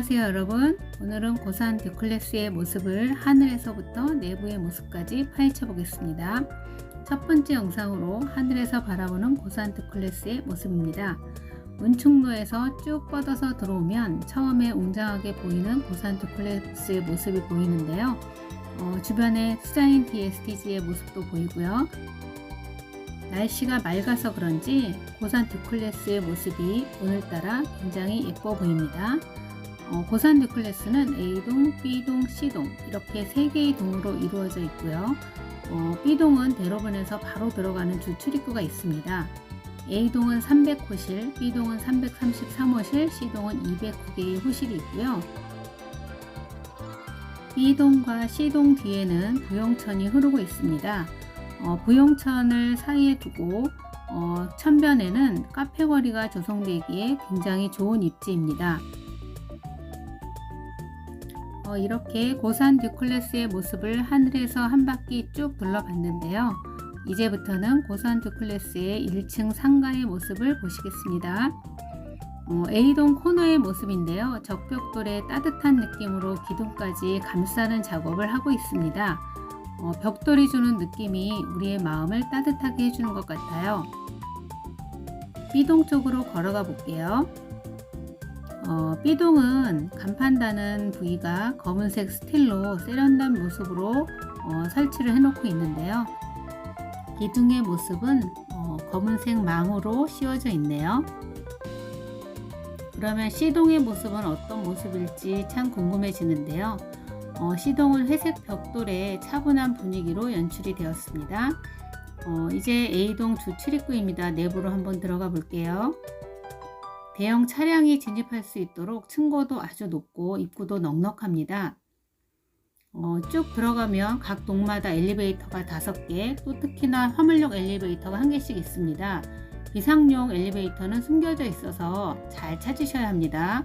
안녕하세요 여러분. 오늘은 고산 듀클래스의 모습을 하늘에서부터 내부의 모습까지 파헤쳐 보겠습니다. 첫 번째 영상으로 하늘에서 바라보는 고산 듀클래스의 모습입니다. 운충로에서 쭉 뻗어서 들어오면 처음에 웅장하게 보이는 고산 듀클래스의 모습이 보이는데요. 어, 주변에 수자인 DSTG의 모습도 보이고요. 날씨가 맑아서 그런지 고산 듀클래스의 모습이 오늘따라 굉장히 예뻐 보입니다. 어, 고산 듀클래스는 A동, B동, C동 이렇게 세 개의 동으로 이루어져 있고요. 어, B동은 대로변에서 바로 들어가는 주 출입구가 있습니다. A동은 300호실, B동은 333호실, C동은 209개의 호실이 있고요. B동과 C동 뒤에는 부용천이 흐르고 있습니다. 어, 부용천을 사이에 두고 어, 천변에는 카페 거리가 조성되기에 굉장히 좋은 입지입니다. 어, 이렇게 고산 듀클래스의 모습을 하늘에서 한 바퀴 쭉 둘러봤는데요. 이제부터는 고산 듀클래스의 1층 상가의 모습을 보시겠습니다. 어, A동 코너의 모습인데요. 적벽돌의 따뜻한 느낌으로 기둥까지 감싸는 작업을 하고 있습니다. 어, 벽돌이 주는 느낌이 우리의 마음을 따뜻하게 해주는 것 같아요. B동 쪽으로 걸어가 볼게요. 어, B동은 간판 다는 부위가 검은색 스틸로 세련된 모습으로 어, 설치를 해놓고 있는데요. 기둥의 모습은 어, 검은색 망으로 씌워져 있네요. 그러면 C동의 모습은 어떤 모습일지 참 궁금해지는데요. 어, 시동은 회색 벽돌의 차분한 분위기로 연출이 되었습니다. 어, 이제 A동 주 출입구입니다. 내부로 한번 들어가 볼게요. 대형 차량이 진입할 수 있도록 층고도 아주 높고 입구도 넉넉합니다. 어, 쭉 들어가면 각 동마다 엘리베이터가 5개, 또 특히나 화물용 엘리베이터가 한 개씩 있습니다. 비상용 엘리베이터는 숨겨져 있어서 잘 찾으셔야 합니다.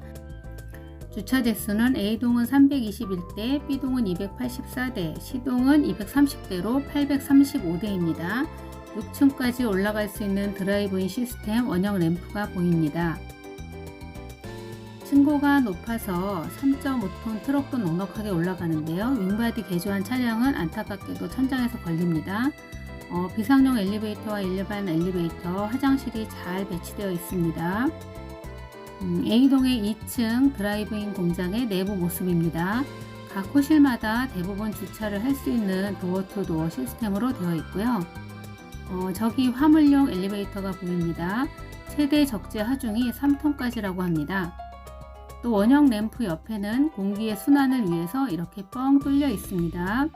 주차 대수는 A동은 321대, B동은 284대, C동은 230대로 835대입니다. 6층까지 올라갈 수 있는 드라이브인 시스템 원형 램프가 보입니다. 층고가 높아서 3.5톤 트럭도 넉넉하게 올라가는데요. 윙바디 개조한 차량은 안타깝게도 천장에서 걸립니다. 어, 비상용 엘리베이터와 일반 엘리베이터, 화장실이 잘 배치되어 있습니다. 음, A동의 2층 드라이브인 공장의 내부 모습입니다. 각 호실마다 대부분 주차를 할 수 있는 도어 투 도어 시스템으로 되어 있고요. 어, 저기 화물용 엘리베이터가 보입니다. 최대 적재 하중이 3톤까지라고 합니다. 또 원형 램프 옆에는 공기의 순환을 위해서 이렇게 뻥 뚫려 있습니다.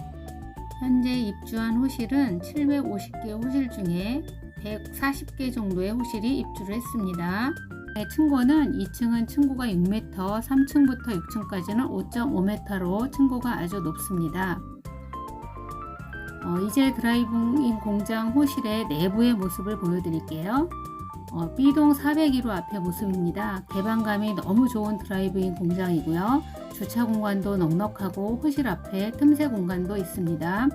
현재 입주한 호실은 750개 호실 중에 140개 정도의 호실이 입주를 했습니다. 네, 층고는 2층은 층고가 6m, 3층부터 6층까지는 5.5m로 층고가 아주 높습니다. 어, 이제 드라이브인 공장 호실의 내부의 모습을 보여드릴게요. 어, B동 401호 앞의 모습입니다. 개방감이 너무 좋은 드라이브인 공장이고요. 주차 공간도 넉넉하고 호실 앞에 틈새 공간도 있습니다.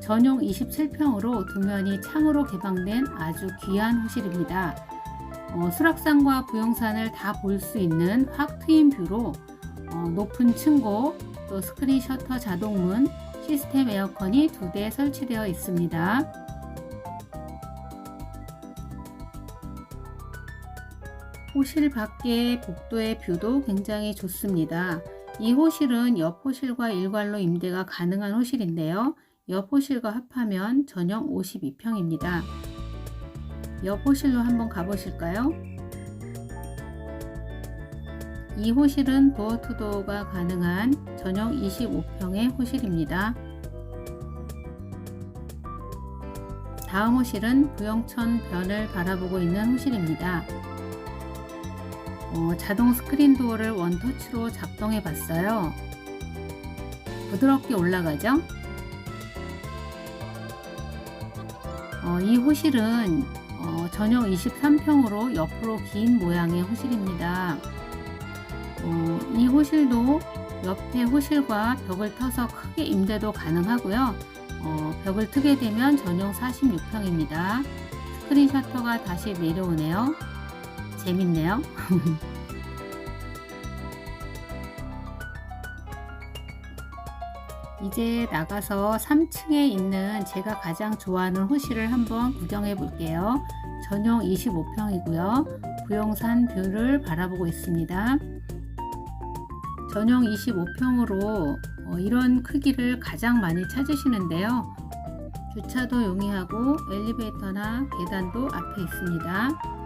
전용 27평으로 두 면이 창으로 개방된 아주 귀한 호실입니다. 어, 수락산과 부영산을 다 볼 수 있는 확 트인 뷰로 어, 높은 층고 또 스크린 셔터 자동문 시스템 에어컨이 두 대 설치되어 있습니다. 호실 밖의 복도의 뷰도 굉장히 좋습니다. 이 호실은 옆 호실과 일괄로 임대가 가능한 호실인데요. 옆 호실과 합하면 전용 52평입니다. 옆 호실로 한번 가보실까요? 이 호실은 도어 투 도어가 가능한 전용 25평의 호실입니다. 다음 호실은 부영천 변을 바라보고 있는 호실입니다. 어, 자동 스크린 도어를 원터치로 작동해 봤어요. 부드럽게 올라가죠? 어, 이 호실은 어, 전용 23평으로 옆으로 긴 모양의 호실입니다. 어, 이 호실도 옆에 호실과 벽을 터서 크게 임대도 가능하고요. 어, 벽을 트게 되면 전용 46평입니다. 스크린 셔터가 다시 내려오네요. 재밌네요. 이제 나가서 3층에 있는 제가 가장 좋아하는 호실을 한번 구경해 볼게요. 전용 25평이고요. 부영산 뷰를 바라보고 있습니다. 전용 25평으로 어, 이런 크기를 가장 많이 찾으시는데요. 주차도 용이하고 엘리베이터나 계단도 앞에 있습니다.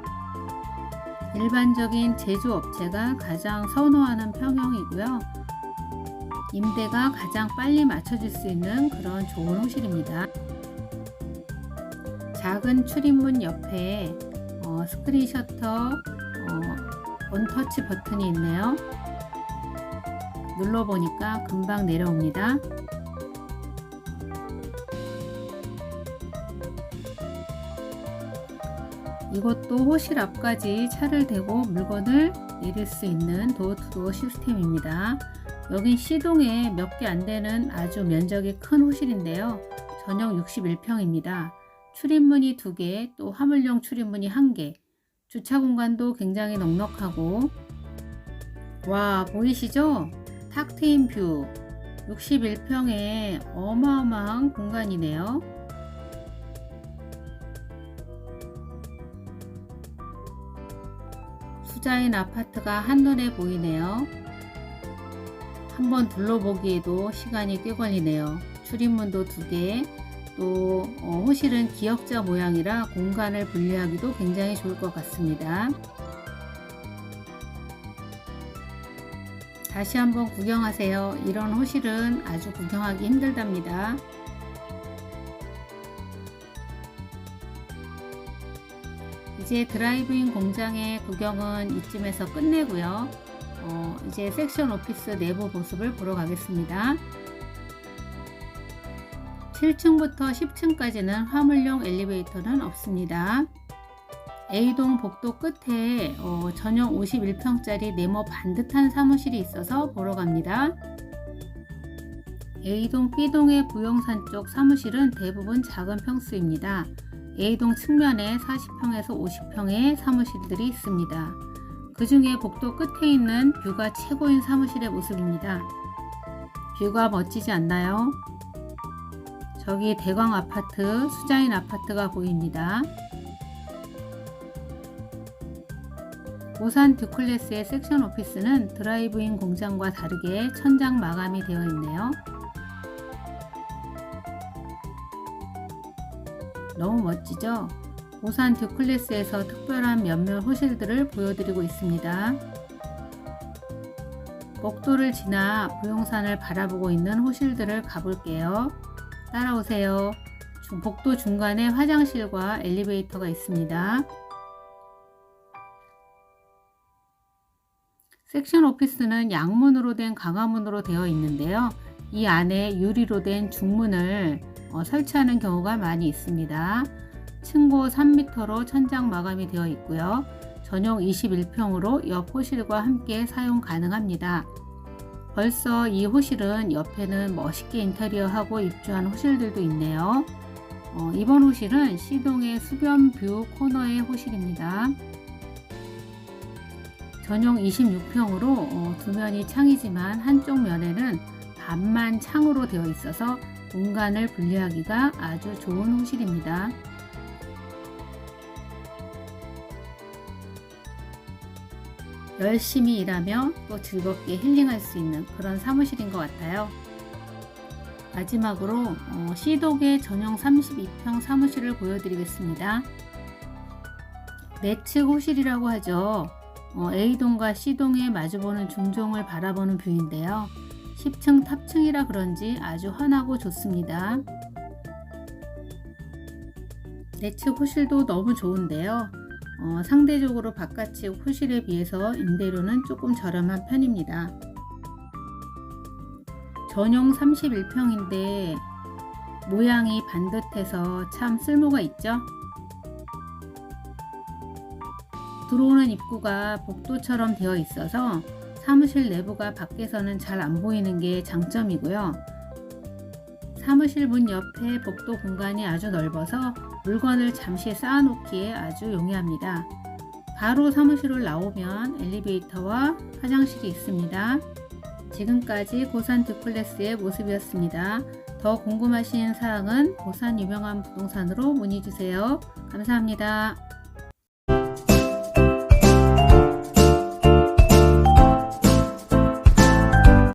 일반적인 제조업체가 가장 선호하는 평형이고요. 임대가 가장 빨리 맞춰질 수 있는 그런 좋은 호실입니다. 작은 출입문 옆에 어, 스크린 셔터 어, 원터치 버튼이 있네요. 눌러보니까 금방 내려옵니다. 이것도 호실 앞까지 차를 대고 물건을 내릴 수 있는 도어투도어 시스템입니다. 여긴 C동에 몇 개 안 되는 아주 면적이 큰 호실인데요. 전용 61평입니다. 출입문이 2개, 또 화물용 출입문이 1개. 주차 공간도 굉장히 넉넉하고 와 보이시죠? 탁 트인 뷰 61평에 어마어마한 공간이네요. 수자인 아파트가 한눈에 보이네요. 한번 둘러보기에도 시간이 꽤 걸리네요. 출입문도 두 개, 또 어, 호실은 기역자 모양이라 공간을 분리하기도 굉장히 좋을 것 같습니다. 다시 한번 구경하세요. 이런 호실은 아주 구경하기 힘들답니다. 이제 드라이브인 공장의 구경은 이쯤에서 끝내고요. 어, 이제 섹션 오피스 내부 모습을 보러 가겠습니다. 7층부터 10층까지는 화물용 엘리베이터는 없습니다. A동 복도 끝에 어, 전용 51평짜리 네모 반듯한 사무실이 있어서 보러 갑니다. A동 B동의 부용산 쪽 사무실은 대부분 작은 평수입니다. A동 측면에 40평에서 50평의 사무실들이 있습니다. 그 중에 복도 끝에 있는 뷰가 최고인 사무실의 모습입니다. 뷰가 멋지지 않나요? 저기 대광 아파트, 수자인 아파트가 보입니다. 오산 듀클래스의 섹션 오피스는 드라이브인 공장과 다르게 천장 마감이 되어 있네요. 너무 멋지죠? 오산 듀클래스에서 특별한 몇몇 호실들을 보여드리고 있습니다. 복도를 지나 부용산을 바라보고 있는 호실들을 가볼게요. 따라오세요. 복도 중간에 화장실과 엘리베이터가 있습니다. 섹션 오피스는 양문으로 된 강화문으로 되어 있는데요. 이 안에 유리로 된 중문을 어, 설치하는 경우가 많이 있습니다. 층고 3m로 천장 마감이 되어 있고요. 전용 21평으로 옆 호실과 함께 사용 가능합니다. 벌써 이 호실은 옆에는 멋있게 인테리어하고 입주한 호실들도 있네요. 어, 이번 호실은 시동의 수변 뷰 코너의 호실입니다. 전용 26평으로 어, 두 면이 창이지만 한쪽 면에는 반만 창으로 되어 있어서 공간을 분리하기가 아주 좋은 호실입니다. 열심히 일하며 또 즐겁게 힐링할 수 있는 그런 사무실인 것 같아요. 마지막으로 어, C동의 전용 32평 사무실을 보여드리겠습니다. 내측 호실이라고 하죠. 어, A동과 C동에 마주보는 중종을 바라보는 뷰인데요. 10층 탑층이라 그런지 아주 환하고 좋습니다. 내측 호실도 너무 좋은데요. 어, 상대적으로 바깥측 호실에 비해서 임대료는 조금 저렴한 편입니다. 전용 31평인데 모양이 반듯해서 참 쓸모가 있죠. 들어오는 입구가 복도처럼 되어 있어서 사무실 내부가 밖에서는 잘 안 보이는 게 장점이고요. 사무실 문 옆에 복도 공간이 아주 넓어서 물건을 잠시 쌓아놓기에 아주 용이합니다. 바로 사무실을 나오면 엘리베이터와 화장실이 있습니다. 지금까지 고산 듀플렉스의 모습이었습니다. 더 궁금하신 사항은 고산 유명한 부동산으로 문의 주세요. 감사합니다.